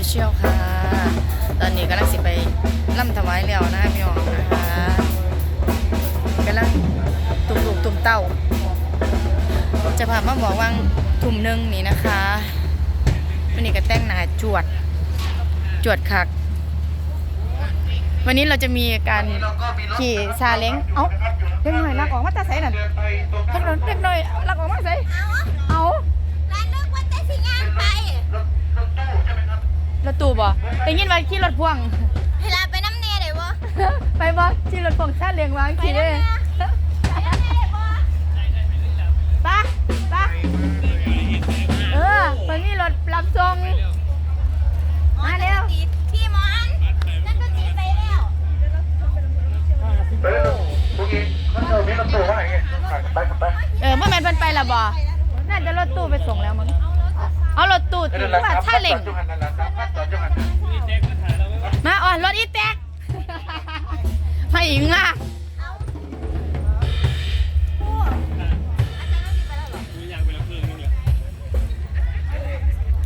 ฟิเชียลค่ะ ตอนนี้กำลังสิไปล่ำถวายแล้วนะพี่น้องนะคะกำลังตุ่มลูกตุ่มเต้า จะพามาบอกว่างทุ่มหนึ่งนี่นะคะวันนี้ก็แต่งหน้าจวด จวดคัก วันนี้เราจะมีการขี่ซาเล้ง เอ้าเด็กหน่อยลักออกมาตาใสนั่นเด็กน่อยเด็กหน่อยลักออกมาใสเอา รถตู้บ่ได้ยินว่าขี่รถพ่วง เวลาไปน้ำเนยได้บ่ไปบ่ขี่รถพ่วงซาเล้งวางขี่เลยไปน้ำเนยได้บ่ไปไปเออมันมีรถรับส่งมาเร็วพี่หมอนนั่นก็จีไปแล้วเออพวกนี้เขาเจอมีรถตู้ว่าอย่างเงี้ยขับไปขับไปเออเมื่อแม่นเพิ่นไปและบ่น่าจะรถตู้ไปส่งแล้วมั้ง เอารถตู้เอถืออนั่นแหละว่าครับซาเล้งจอดจุหันนั่นแหละครับจอดจุหันมาอ่อนรถอีแตกมาอีกอะ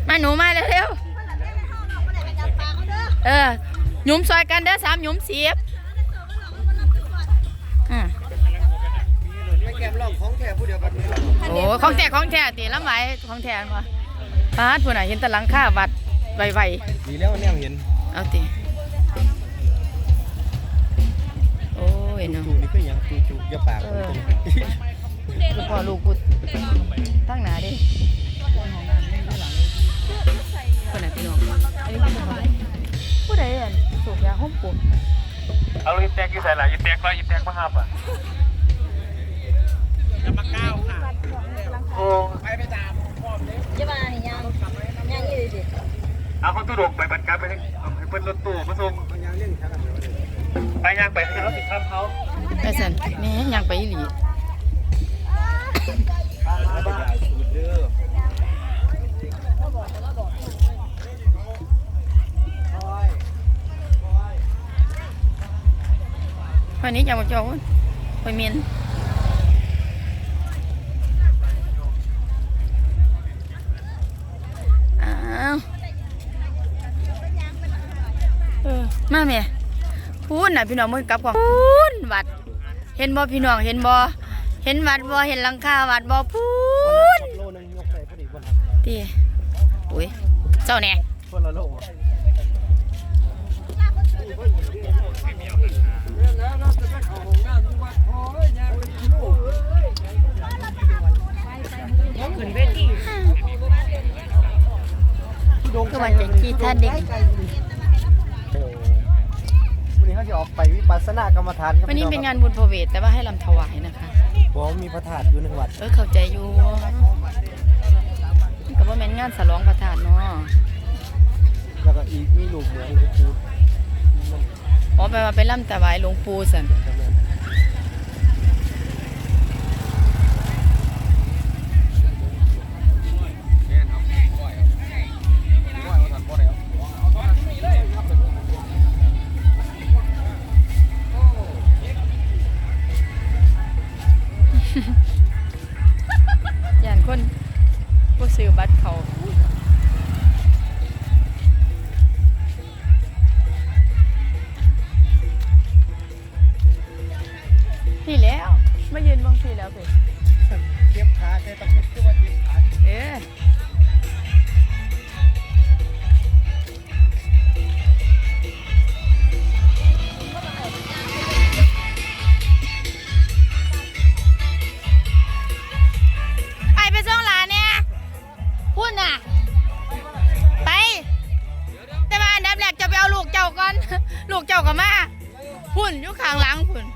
มาหนูมาเร็วๆเออหยุมซอยกันเด้อสามหยุมสีบอะไม่แกมลองของแท้ผู้เดียวกันนี่แหละโอ้ของแท้ของแท้ตีลำไหวของแท้มา ปาดผู้น่ะเห็นแตะลังค่าวัดไวดีแล้วแนวเห็นๆเอาตีโอ้ยเนาะ จูนี่คือหยังจูจูอย่าปากเออ ลูกพ่อลูกกูตั้งหนาดิคนไหนพี่น้องอันนี้เป็นคนผู้ใดอะสูบยาห้องปุ่มเอาอีแตกกี่ใส่ละอีแตกว่าอีแตกมาหับอะ เอาตู้ดกไปบรรการไปให้เปิ้นรถตู้มาส่งมันยังเรื่องชักกันอยู่ไปย่างไปให้เขาติดข้ามเขาไปสันแม่ยังไปอีหลีวันนี้จะมาเจ้าไปเมียนอ้าวเออ มาแม่พูดน่ะพี่น้องมึงกลับก่อนพูนวัด เห็นบ่พี่น้องเห็นบ่เห็นวัดบ่เห็นหลังคาวัดบ่พูนโลนึงยกใส่พอดีบ่ครับตีอุ้ยเจ้าแน่คนละโลขึ้นเวทีก็วันจะขี้ท่าเด็กวันนี้เขาจะ ออกไปวิปัสสนากรรมฐานครับวันนี้เป็นงานบุญพระเวทแต่ว่าให้ลำถวายนะคะบอกมีพระธาตุอยู่หนึ่งวัดเออเข้าใจอยู่มันก็ว่าแม่นงานสลองพระธาตุเนาะแล้วก็อีกมีลูกเหมือนหลวงปู่อ๋อไปมาไปล่ำถวายหลวงปู่สันางหลังพุ่น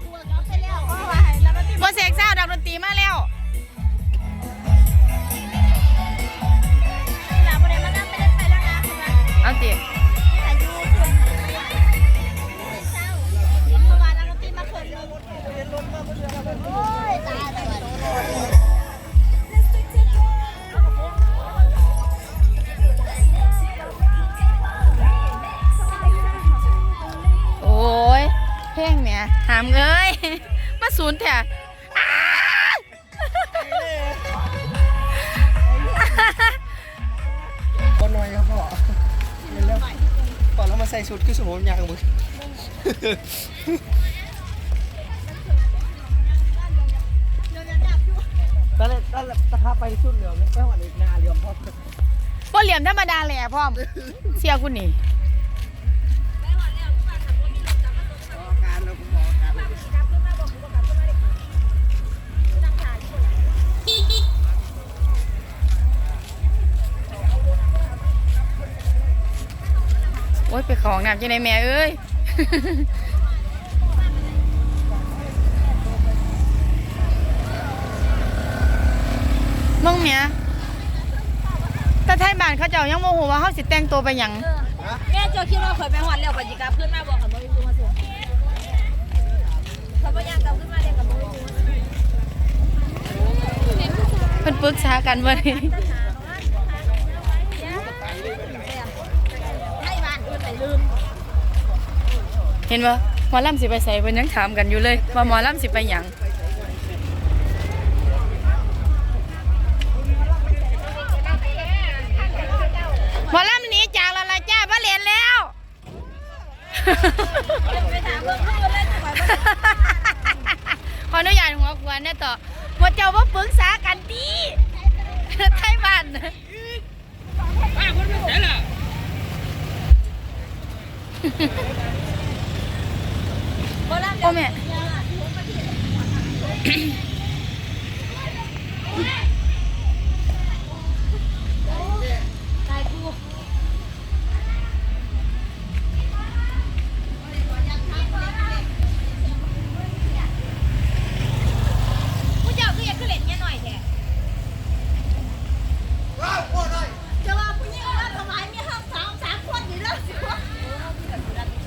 บเสกซ่าวดักดนตรีมาแล้วเวลา นย์แท้อ้าคนน้อยครับพ่อเร็วใส่ชุดคือสมมติยางมึงตอนแรกตอนแรกตะพาไปชุดเหลืองไม่หวั่นอีกนาเหลืองพอบ่เหลี่ยมธรรมดาแหละพร้อมเสียคุณนี่ โอ๊ยไปเของน้ำจังไดแม่เอ้ยมึงเมียแต่ไทยบ้านเขาเจ้ายังโมโหว่าเขาสิแต่งตัวไปหยังแม่เจ้าคิดว่าข่อยไปหอดแล้วปัจจิกาขึ้นมาบอกขันบ่มีผู้มาส่งเขาบ่ย่างกลับขึ้นมาเด็กกับบ่มีผู้มาส่งเพิ่นปรึกษากันว่านี่ เห็นบ่หมอลำสิไปใส่เพิ่นยังถามกันอยู่เลย ว่าหมอลำสิไปหยังหมอลำหนีจากเราละจ้าบ่เรียนแล้ว ไปถามเพิ่นเพิ่นเล่นข่อยบ่ขออนุญาตหัวกวนเนี่ยต่อว่าเจ้าว่าปรึกษากันดีไทยบ้านน่ะบ่รับโอ้าคนแค่หน่อยแท้ว้าวโอ้ยจหญิงว่าถวายมีห้ามสามสามคนอยู่แล้วสิวะ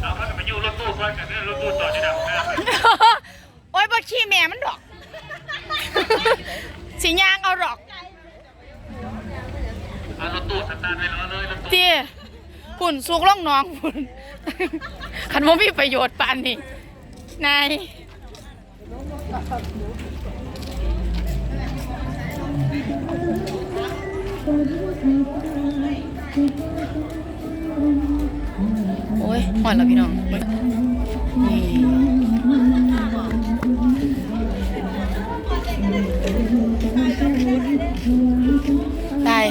เอาเขาจะไปอยู่รถตู้ซอยกันเนี่ยรถตู้จอดที่ดับนะ โอ้ยบ่ขี้แม่มันดอก สิยางเอาดอก เอารถตู้สตาร์ทไว้รอเลยรถตู้ ตี หุ่นสุกล่องน้องหุ่นคันว่ามีประโยชน์ปานนี้นายโอ้ยหอนแล้วพี่น้องนี่ตาย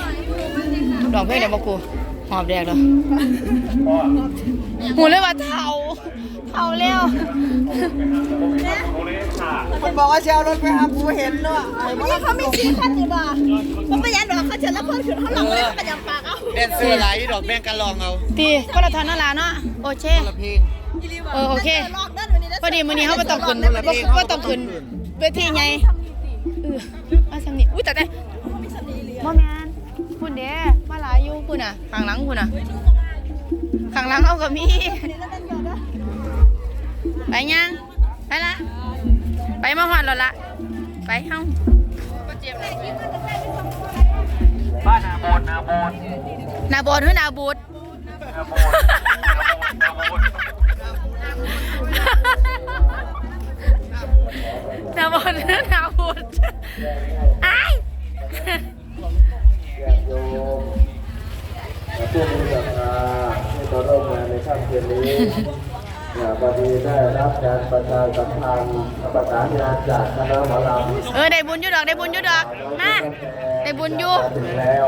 ดอกเพลงเดี๋ยวมากู หอบแดกแล้วหูเลยว่าเทาเทาแล้วมันบอกว่าจะเอารถไปหากูเห็นเนาะไอ้บ้าเขาไม่ชี้คันอยู่บ่มันไปยันดอกเขาเชิญแล้วคนขึ้นเขาหลังเลยเขายังปากเอาแดนเซอร์ไหลดอกแบงกันลองเอาตีก็ละทอนนั่นละเนาะโอเคละเพลงเออโอเคลอกด้านวันนี้พอดีมื้อนี้เขาบ่ต้องขึ้นบ่บ่ต้องขึ้นเวทีไงเออมาสำนีอุ้ยแต่แต่บ่แม่น คุณเด้มาหลายอยู่คุณน่ะข้างหลังคุณน่ะข้างหลังเอาก็มีไปยังไปละไปมาฮอดแล้วละไปเฮาบ้านนาโบนนาโบนหน้าบอดหรือหน้าบูดนาโบนนาโบนหน้าบอดหรือหน้าบูด ผู้มีศรัทธาที่มาร่วมงานในค่ำคืนนี้อย่าพอดีได้รับการประชาสัมพันธ์ประสานงานจากคณะหมอลำเออได้บุญอยู่ดอกได้บุญอยู่ดอกมาได้บุญอยู่ถึงแล้ว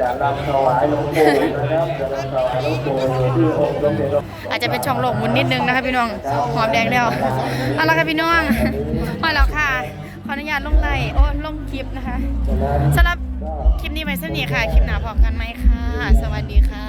จะนำถวายหลวงปู่นะครับจะนำถวายหลวงปู่อยู่ที่องค์สมเด็จหลวงอาจจะเป็นช่องโลกมุนนิดนึงนะคะพี่น้องหอมแดงแล้วเอาละค่ะพี่น้องมาแล้วค่ะขออนุญาตลงไลน์โอ้ลงคลิปนะคะฉะนั้นสำหรับ คลิปนี้ไปสนิทค่ะ คลิปหนาพอกันไหมค่ะ สวัสดีค่ะ